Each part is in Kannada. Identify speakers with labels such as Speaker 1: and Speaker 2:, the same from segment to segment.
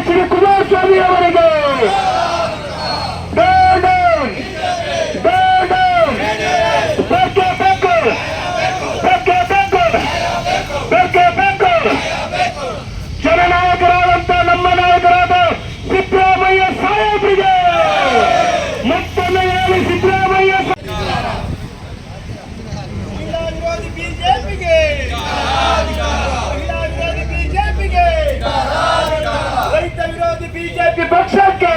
Speaker 1: ಎಚ್ ಡಿ ಕುಮಾರಸ್ವಾಮಿ ಅವರಿಗೆ ಪಕ್ಷಕ್ಕೆ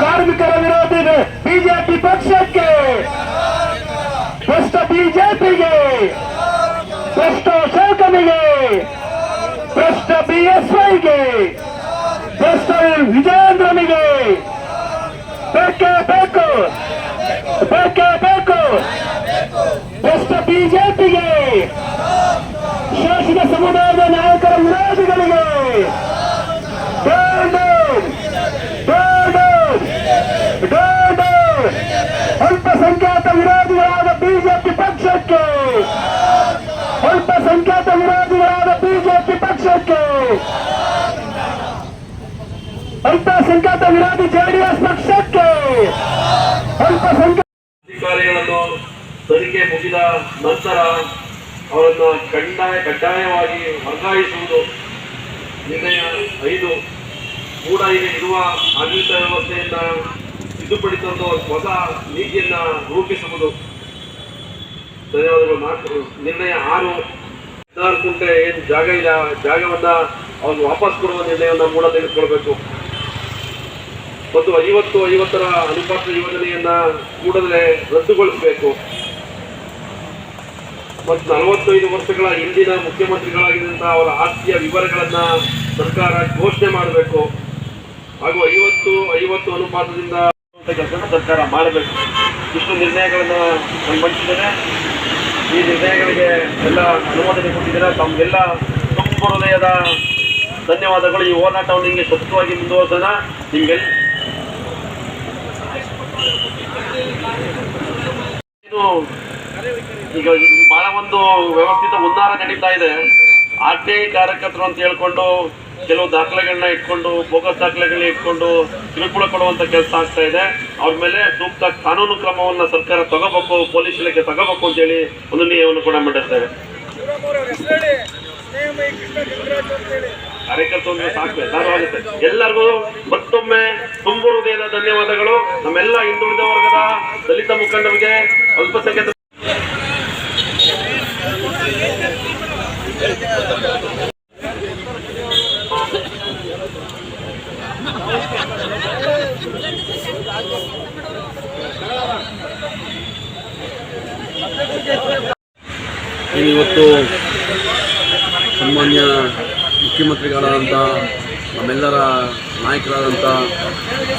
Speaker 1: ಕಾರ್ಮಿಕರ ವಿರೋಧಿ ಬಿಜೆಪಿ ಪಕ್ಷಕ್ಕೆ ಭ್ರಷ್ಟ ಬಿಜೆಪಿಗೆ ಭ್ರಷ್ಟ ಶಾಸನಿಗೆ ಭ್ರಷ್ಟ ಬಿಎಸ್ವೈಗೆ ಭ್ರಷ್ಟ ವಿಜೇಂದ್ರನಿಗೆ ಬೇಕೇ ಬೇಕು ಬೇಕೇ ಬೇಕು ಭ್ರಷ್ಟ ಬಿಜೆಪಿಗೆ ಶಾಸಕ ಸಮುದಾಯದ ನಾಯಕರ ವಿರೋಧಿಗಳಿಗೆ ಅಲ್ಪಸಂಖ್ಯಾತ ವಿರೋಧಿಗಳಾದ ಬಿಜೆಪಿ ಪಕ್ಷಕ್ಕೆ. ಅಲ್ಪಸಂಖ್ಯಾತ ವಿರೋಧಿಗಳಾದ ಬಿಜೆಪಿ ಪಕ್ಷಕ್ಕೆ. ಅಲ್ಪಸಂಖ್ಯಾತ ವಿರೋಧಿ ಜೆಡಿಎಸ್ ಪಕ್ಷಕ್ಕೆ. ಅಲ್ಪಸಂಖ್ಯಾತ
Speaker 2: ತನಿಖೆ ಮುಗಿದ ನಂತರ ಅವರನ್ನು ಕಡ್ಡಾಯ, ಕಡ್ಡಾಯವಾಗಿ ವರ್ಗಾಯಿಸುವುದು ನಿರ್ಣಯ ಐದು ಕೂಡ ಈಗ ಇರುವ ಆಡಳಿತ ವ್ಯವಸ್ಥೆಯನ್ನ ತಿದ್ದುಪಡಿ ತಂದು ಹೊಸ ನೀತಿಯನ್ನ ರೂಪಿಸುವುದು ಧನ್ಯವಾದಗಳು ಮಾತು ನಿರ್ಣಯ ಆರು. ಕುಂಟೆ ಏನು ಜಾಗ ಇಲ್ಲ, ಜಾಗವನ್ನ ಅವನು ವಾಪಸ್ ಕೊಡುವ ನಿರ್ಣಯವನ್ನ ಮೂಲ ತೆಗೆದುಕೊಳ್ಬೇಕು. ಮತ್ತು ಐವತ್ತು, ಐವತ್ತರ ಅನುಪಾತ ಯೋಜನೆಯನ್ನ ಕೂಡಲೇ ರದ್ದುಗೊಳಿಸಬೇಕು. ಮತ್ತು ನಲವತ್ತೈದು ವರ್ಷಗಳ ಹಿಂದಿನ ಮುಖ್ಯಮಂತ್ರಿಗಳಾಗಿದ್ದಂತಹ ಅವರ ಆಸ್ತಿಯ ವಿವರಗಳನ್ನ ಸರ್ಕಾರ ಘೋಷಣೆ ಮಾಡಬೇಕು. ಹಾಗೂ ಐವತ್ತು ಐವತ್ತು ಅನುಪಾತದಿಂದ ಕೆಲಸ ಸರ್ಕಾರ ಮಾಡಬೇಕು. ಇಷ್ಟು ನಿರ್ಣಯಗಳನ್ನು ಸಂಬಂಧಿಸಿದರೆ ಈ ನಿರ್ಣಯಗಳಿಗೆ ಎಲ್ಲ ಅನುಮೋದನೆ ಕೊಟ್ಟಿದ್ದೀರಾ? ತಮ್ಮೆಲ್ಲ ತುಂಬ ಹೃದಯದ ಧನ್ಯವಾದಗಳು. ಈ ಹೋರಾಟವನ್ನು ನಿಮಗೆ ಸ್ವಚ್ಛವಾಗಿ ಮುಂದುವರ್ಸೋಣ. ನಿಮಗೆ ಇದು ಈಗ ಬಹಳ ಒಂದು ವ್ಯವಸ್ಥಿತ ಉದ್ದಾರ ನಡೀತಾ ಇದೆ. ಆರ್ ಟಿ ಐ ಕಾರ್ಯಕರ್ತರು ಅಂತ ಹೇಳ್ಕೊಂಡು ಕೆಲವು ದಾಖಲೆಗಳನ್ನ ಇಟ್ಕೊಂಡು, ಬೋಗಸ್ ದಾಖಲೆಗಳನ್ನ ಇಟ್ಕೊಂಡು ಕಿರುಕುಳ ಕೊಡುವಂತ ಕೆಲಸ ಆಗ್ತಾ ಇದೆ. ಅವ್ರ ಮೇಲೆ ಸೂಕ್ತ ಕಾನೂನು ಕ್ರಮವನ್ನ ಸರ್ಕಾರ ತಗೋಬೇಕು, ಪೊಲೀಸ್ ಇಲಾಖೆ ತಗೋಬೇಕು ಅಂತ ಹೇಳಿ ಒಂದು ನಿಯಮವನ್ನು ಕೂಡ
Speaker 3: ಮಾಡಿರ್ತೇವೆ
Speaker 2: ಕಾರ್ಯಕರ್ತರು ಸಾಕು ಎಲ್ಲರಿಗೂ ಮತ್ತೊಮ್ಮೆ ತುಂಬ ಹೃದಯದ ಧನ್ಯವಾದಗಳು. ನಮ್ಮೆಲ್ಲ ಹಿಂದುಳಿದ ವರ್ಗದ ದಲಿತ ಮುಖಂಡರಿಗೆ ಅಲ್ಪಸಂಖ್ಯಾತ
Speaker 4: ಇವತ್ತು ಸನ್ಮಾನ್ಯ ಮುಖ್ಯಮಂತ್ರಿಗಳಾದಂಥ ನಮ್ಮೆಲ್ಲರ ನಾಯಕರಾದಂಥ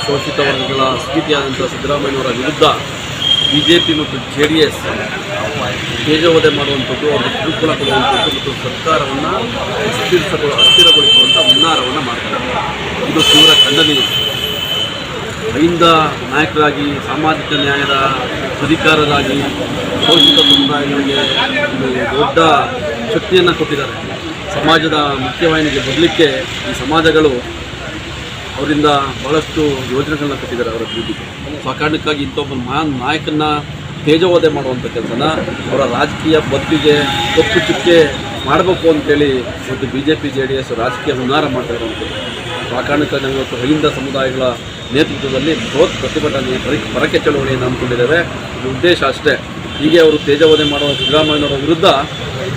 Speaker 4: ಶೋಷಿತ ವರ್ಗಗಳ ಸ್ಥಿತಿಯಾದಂಥ ಸಿದ್ದರಾಮಯ್ಯನವರ ವಿರುದ್ಧ ಬಿ ಜೆ ಪಿ ಮತ್ತು ಜೆ ಡಿ ಎಸ್ ತೇಜವಧೆ ಮಾಡುವಂಥದ್ದು, ಅವರಿಗೆ ಕಿರುಕುಳ ಕೊಡುವಂಥದ್ದು ಮತ್ತು ಸರ್ಕಾರವನ್ನು ಅಸ್ಥಿರಗೊಳ ಅಸ್ಥಿರಗೊಳಿಸುವಂಥ ಮುನ್ನಾರವನ್ನು ಮಾಡ್ತಾರೆ. ಇದು ತೀವ್ರ ಖಂಡನೀಯ. ಅಹಿಂದ ನಾಯಕರಾಗಿ, ಸಾಮಾಜಿಕ ನ್ಯಾಯದ ಅಧಿಕಾರರಾಗಿ ಶೋಷಿತ ಸಮುದಾಯಗಳಿಗೆ ಒಂದು ದೊಡ್ಡ ಶಕ್ತಿಯನ್ನು ಕೊಟ್ಟಿದ್ದಾರೆ. ಸಮಾಜದ ಮುಖ್ಯವಾಹಿನಿಗೆ ಬರಲಿಕ್ಕೆ ಈ ಸಮಾಜಗಳು ಅವರಿಂದ ಬಹಳಷ್ಟು ಯೋಜನೆಗಳನ್ನ ಕೊಟ್ಟಿದ್ದಾರೆ ಅವರ ಅಭಿವೃದ್ಧಿಗೆ. ಸೊ ಆ ಕಾರಣಕ್ಕಾಗಿ ಇಂಥ ಒಬ್ಬ ಮಹಾನ್ ನಾಯಕನ ತೇಜವೋದೆ ಮಾಡುವಂಥ ಕೆಲಸನ ಅವರ ರಾಜಕೀಯ ಬದುಕಿಗೆ ಕಪ್ಪು ಮಾಡಬೇಕು ಅಂತೇಳಿ ಇವತ್ತು B J P J D S ರಾಜಕೀಯ ಹುನ್ನಾರ ಮಾಡ್ತಾ ಇರುವಂಥದ್ದು ಆ ಕಾರಣಕ್ಕಾಗಿ ನಾವು ಅಹಿಂದ ಸಮುದಾಯಗಳ ನೇತೃತ್ವದಲ್ಲಿ ಬೃಹತ್ ಪ್ರತಿಭಟನೆ ಬರಕೆ ಚಳವಳಿಯನ್ನು ಹಮ್ಮಿಕೊಂಡಿದ್ದೇವೆ ಉದ್ದೇಶ ಅಷ್ಟೇ. ಹೀಗೆ ಅವರು ತೇಜವಧೆ ಮಾಡುವ ಸಿದ್ದರಾಮಯ್ಯನವರ ವಿರುದ್ಧ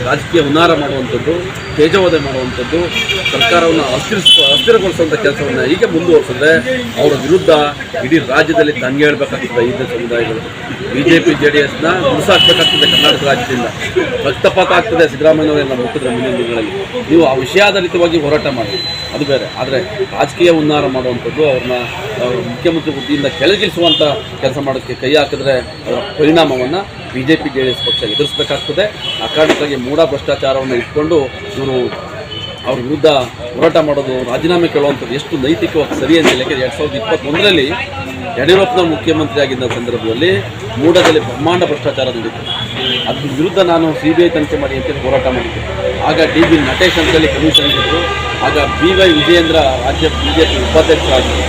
Speaker 4: ರಾಜಕೀಯ ಹುನ್ನಾರ ಮಾಡುವಂಥದ್ದು, ತೇಜವಧೆ ಮಾಡುವಂಥದ್ದು, ಸರ್ಕಾರವನ್ನು ಅಸ್ಥಿರಿಸ, ಅಸ್ಥಿರಗೊಳಿಸುವಂಥ ಕೆಲಸವನ್ನು ಹೀಗೆ ಮುಂದುವರಿಸಿದ್ರೆ ಅವರ ವಿರುದ್ಧ ಇಡೀ ರಾಜ್ಯದಲ್ಲಿ ದಂಗೆ ಹೇಳ್ಬೇಕಾಗ್ತದೆ ಹಿಂದೆ ಸಮುದಾಯಗಳು. B J P J D ಎಸ್ನ ಗುಡಿಸಾಕ್ಬೇಕಾಗ್ತದೆ ಕರ್ನಾಟಕ ರಾಜ್ಯದಿಂದ. ರಕ್ತಪಾತ ಆಗ್ತದೆ ಸಿದ್ದರಾಮಯ್ಯನವರೆಲ್ಲ ಮುಟ್ಟಿದ್ರೆ ಮುಂದಿನ ದಿನಗಳಲ್ಲಿ ನೀವು ಆ ವಿಷಯಾಧಾರಿತವಾಗಿ ಹೋರಾಟ ಮಾಡಿ. ಅದು ಬೇರೆ. ಆದರೆ ರಾಜಕೀಯ ಉನ್ನಾರ ಮಾಡುವಂಥದ್ದು ಅವ್ರನ್ನ, ಅವ್ರ ಮುಖ್ಯಮಂತ್ರಿ ಹುದ್ದೆಯಿಂದ ಕೆಳಗಿಳಿಸುವಂಥ ಕೆಲಸ ಮಾಡೋಕ್ಕೆ ಕೈ ಹಾಕಿದ್ರೆ ಅದರ ಪರಿಣಾಮವನ್ನು B J P J D S ಪಕ್ಷ ಎದುರಿಸಬೇಕಾಗ್ತದೆ. ಆ ಮೂಢ ಭ್ರಷ್ಟಾಚಾರವನ್ನು ಇಟ್ಕೊಂಡು ಇವರು ಅವ್ರ ವಿರುದ್ಧ ಹೋರಾಟ ಮಾಡೋದು, ರಾಜೀನಾಮೆ ಕೇಳುವಂಥದ್ದು ಎಷ್ಟು ನೈತಿಕವಾಗಿ ಸರಿ ಅಂತ ಹೇಳಿ ಎರಡು ಸಾವಿರದ ಇಪ್ಪತ್ತೊಂದರಲ್ಲಿ ಯಡಿಯೂರಪ್ಪನ ಮುಖ್ಯಮಂತ್ರಿ ಆಗಿದ್ದ ಸಂದರ್ಭದಲ್ಲಿ ಮೂಡದಲ್ಲಿ ಬ್ರಹ್ಮಾಂಡ ಭ್ರಷ್ಟಾಚಾರ ನಡೀತು. ಅದ್ರ ವಿರುದ್ಧ ನಾನು ಸಿ ಬಿ ಐ ತನಿಖೆ ಮಾಡಿ ಅಂತೇಳಿ ಹೋರಾಟ ಮಾಡಿದ್ದೆ. ಆಗ ಡಿ ಬಿ ನಟೇಶ್ ಅಂತೇಳಿ ಕಮಿಷನ್ ಇದ್ದರು. ಆಗ ಬಿ ವೈ ವಿಜಯೇಂದ್ರ ರಾಜ್ಯ ಬಿ ಜೆ ಪಿ ಉಪಾಧ್ಯಕ್ಷರಾಗಿದ್ದರು.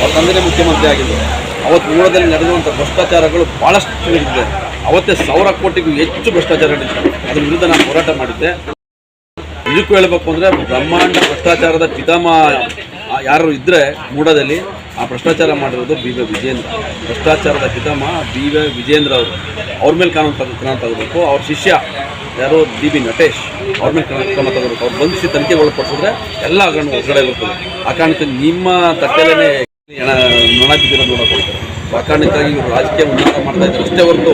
Speaker 4: ಅವ್ರ ತಂದೆ ಮುಖ್ಯಮಂತ್ರಿ ಆಗಿದ್ದರು ಅವತ್ತು ಮೂಡದಲ್ಲಿ ನಡೆದಿರುವಂಥ ಭ್ರಷ್ಟಾಚಾರಗಳು ಭಾಳಷ್ಟು ನಡೆದಿದೆ. ಅವತ್ತೇ ಸಾವಿರ ಕೋಟಿಗೂ ಹೆಚ್ಚು ಭ್ರಷ್ಟಾಚಾರ ನಡೆದಿದೆ. ಅದ್ರ ವಿರುದ್ಧ ನಾನು ಹೋರಾಟ ಮಾಡಿದ್ದೆ. ಇದಕ್ಕೂ ಹೇಳಬೇಕು ಅಂದರೆ ಬ್ರಹ್ಮಾಂಡ ಭ್ರಷ್ಟಾಚಾರದ ಪಿತಾಮ ಯಾರು ಇದ್ದರೆ ಮೂಡದಲ್ಲಿ ಆ ಭ್ರಷ್ಟಾಚಾರ ಮಾಡಿರೋದು ಬಿ ವಿ ವಿಜೇಂದ್ರ. ಭ್ರಷ್ಟಾಚಾರದ ಪಿತಾಮ ಬಿ ವಿ ವಿಜೇಂದ್ರ ಅವರು. ಅವ್ರ ಮೇಲೆ ಕಾನೂನು ತಗ ಕ್ರಮ ತಗೋಬೇಕು. ಅವ್ರ ಶಿಷ್ಯ ಯಾರೋ ಡಿ ಬಿ ನಟೇಶ್ ಅವ್ರ ಮೇಲೆ ಕ್ರಮ ತಗೋಬೇಕು. ಅವ್ರು ಬಂಧಿಸಿ ತನಿಖೆ ಒಳಪಡಿಸಿದ್ರೆ ಎಲ್ಲ ಹಗರಣ ಹೊರಗಡೆ ಬರ್ತದೆ ಆ ಕಾರಣಕ್ಕೆ ನಿಮ್ಮ ತಟ್ಟೆಲೇ ನೊಣ ಹೋಗ್ತಾರೆ ಸೊ ಇವರು ರಾಜಕೀಯ ಉನ್ನಾಸ ಮಾಡ್ತಾ ಇದ್ದಾರೆ. ಅಷ್ಟೇ ಹೊರತು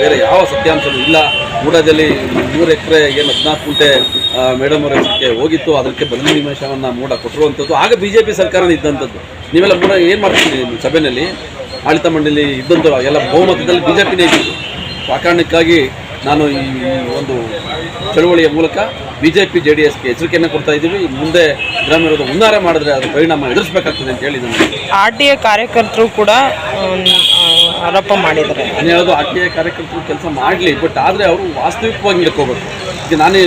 Speaker 4: ಬೇರೆ ಯಾವ ಸತ್ಯಾಂಶವೂ ಇಲ್ಲ. ಮೂಡದಲ್ಲಿ ಮೂರು ಎಕರೆ ಏನು ಹದಿನಾಲ್ಕು ಗಂಟೆ ಮೇಡಮ್ ಅವರ ಹೋಗಿತ್ತು. ಅದಕ್ಕೆ ಬದಲಿ ನಿಮಿಷವನ್ನು ಮೂಡ ಕೊಟ್ಟಿರುವಂಥದ್ದು. ಆಗ ಬಿ ಜೆ ಪಿ ಸರ್ಕಾರ ಇದ್ದಂಥದ್ದು. ನೀವೆಲ್ಲ ಮೂಡ ಏನು ಮಾಡ್ತೀರಿ ಸಭೆಯಲ್ಲಿ? ಆಡಳಿತ ಮಂಡಳಿ ಇದ್ದಂಥ ಎಲ್ಲ ಬಹುಮತದಲ್ಲಿ ಬಿ ಜೆ ಪಿನೇ ಇದ್ದಿತ್ತು ಸೊ ಆ ಕಾರಣಕ್ಕಾಗಿ ನಾನು ಈ ಒಂದು ಚಳುವಳಿಯ ಮೂಲಕ B J P J D ಎಸ್ಗೆ ಎಚ್ಚರಿಕೆಯನ್ನು ಕೊಡ್ತಾ ಇದ್ದೀವಿ. ಮುಂದೆ ಗ್ರಾಮೀಣದ ಉನ್ನಾರ ಮಾಡಿದ್ರೆ ಅದು ಪರಿಣಾಮ ಎದುರಿಸಬೇಕಾಗ್ತದೆ ಅಂತ ಹೇಳಿ
Speaker 5: ಆರ್ ಟಿ ಎ ಕಾರ್ಯಕರ್ತರು ಕೂಡ ಆರೋಪ ಮಾಡಿದ್ದಾರೆ.
Speaker 4: ನಾನು ಹೇಳೋದು ಆರ್ ಟಿ ಎ ಕಾರ್ಯಕರ್ತರು ಕೆಲಸ ಮಾಡಲಿ ಬಟ್ ಆದರೆ ಅವರು ವಾಸ್ತವಿಕವಾಗಿ ಇಟ್ಕೋಬೇಕು ಈಗ ನಾನೇ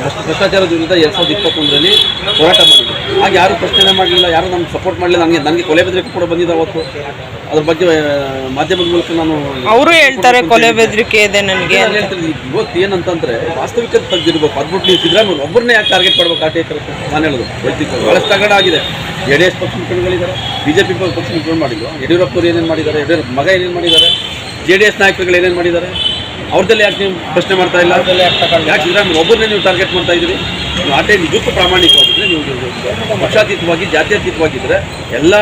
Speaker 4: ಭ್ರಷ್ಟಾಚಾರದ ವಿರುದ್ಧ ಎರಡು ಸಾವಿರದ ಇಪ್ಪತ್ತೊಂದರಲ್ಲಿ ಹೋರಾಟ ಮಾಡಿದ್ರು. ಹಾಗೆ ಯಾರು ಪ್ರಶ್ನೆ ಮಾಡಲಿಲ್ಲ ಯಾರು ನಮ್ಗೆ ಸಪೋರ್ಟ್ ಮಾಡಲಿಲ್ಲ ನನಗೆ ನನಗೆ ಕೊಲೆ ಬೆದರಿಕೆ ಕೂಡ ಬಂದಿದೆ ಅವತ್ತು. ಅದ್ರ ಬಗ್ಗೆ ಮಾಧ್ಯಮದ ಮೂಲಕ ನಾನು
Speaker 5: ಅವರು ಹೇಳ್ತಾರೆ ಕೊಲೆ ಬೆದರಿಕೆ ಇದೆ ನನಗೆ
Speaker 4: ಇವತ್ತು ಏನಂತಂದ್ರೆ ವಾಸ್ತವಿಕತೆ ತೆಗೆದಿರ್ಬೇಕು. ಅದ್ಬಿಟ್ಟು ನೀವು ಸಿದ್ದರಾಮಯ್ಯ ಒಬ್ಬರನ್ನೇ ಯಾಕೆ ಟಾರ್ಗೆಟ್ ಮಾಡ್ಬೇಕು ಆರ್ ಕರೆಕ್ಟ್ ನಾನು ಹೇಳೋದು. ವೈಯಕ್ತಿಕ ಬಹಳಷ್ಟು ತಗಡ ಆಗಿದೆ. ಜೆ ಡಿ ಎಸ್ ಪಕ್ಷ ಮುಖಂಡಗಳಿದ್ದಾರೆ ಬಿ ಜೆ ಪಿ ಪಕ್ಷ ಮುಖಂಡ ಮಾಡಿದ್ರು. ಯಡಿಯೂರಪ್ಪರು ಏನೇನು ಮಾಡಿದ್ದಾರೆ ಯಡಿಯೂರಪ್ಪ ಮಗ ಏನೇನು ಮಾಡಿದ್ದಾರೆ ಜೆ ಡಿ ಎಸ್ ನಾಯಕರುಗಳು ಏನೇನು ಮಾಡಿದ್ದಾರೆ ಅವ್ರದ್ದೆಲ್ಲ ಯಾಕೆ ನೀವು ಪ್ರಶ್ನೆ ಮಾಡ್ತಾ ಇಲ್ಲ? ಯಾಕೆ ಸಿದ್ದರಾಮಯ್ಯ ಒಬ್ಬರನ್ನೇ ನೀವು ಟಾರ್ಗೆಟ್ ಮಾಡ್ತಾ ಇದ್ದೀರಿ? ನೀವು ಆಟೆ ನಿಜಕ್ಕೂ ಪ್ರಾಮಾಣಿಕವಾಗಿದ್ದರೆ ನೀವು ಪಕ್ಷಾತೀತವಾಗಿ ಜಾತ್ಯತೀತವಾಗಿದ್ದರೆ ಎಲ್ಲ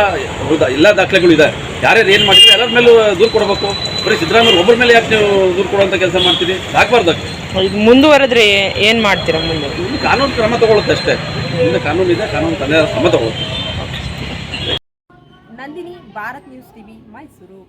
Speaker 4: ಹೌದಾ? ಎಲ್ಲ ದಾಖಲೆಗಳು ಇದೆ ಯಾರ್ಯಾರು ಏನು ಮಾಡಿದ್ರೆ ಎಲ್ಲರ ಮೇಲೂ ದೂರು ಕೊಡಬೇಕು. ಬರೀ ಸಿದ್ದರಾಮಯ್ಯ ಒಬ್ಬರ ಮೇಲೆ ಯಾಕೆ ನೀವು ದೂರು ಕೊಡುವಂಥ ಕೆಲಸ ಮಾಡ್ತೀರಿ? ಸಾಕಬಾರ್ದು
Speaker 5: ಇದು ಮುಂದುವರೆದ್ರೆ ಏನು ಏನ್ ಮಾಡ್ತೀರಾ ಮುಂದೆ?
Speaker 4: ಕಾನೂನು ಕ್ರಮ ತಗೊಳುತ್ತೆ ಅಷ್ಟೇ. ಮುಂದೆ ಕಾನೂನು ಇದೆ ಕಾನೂನು ತನ್ನ ಕ್ರಮ ತಗೊಳುತ್ತೆ
Speaker 6: ನಂದಿನಿ ಭಾರತ್ ನ್ಯೂಸ್ ಟಿವಿ ಮೈಸೂರು.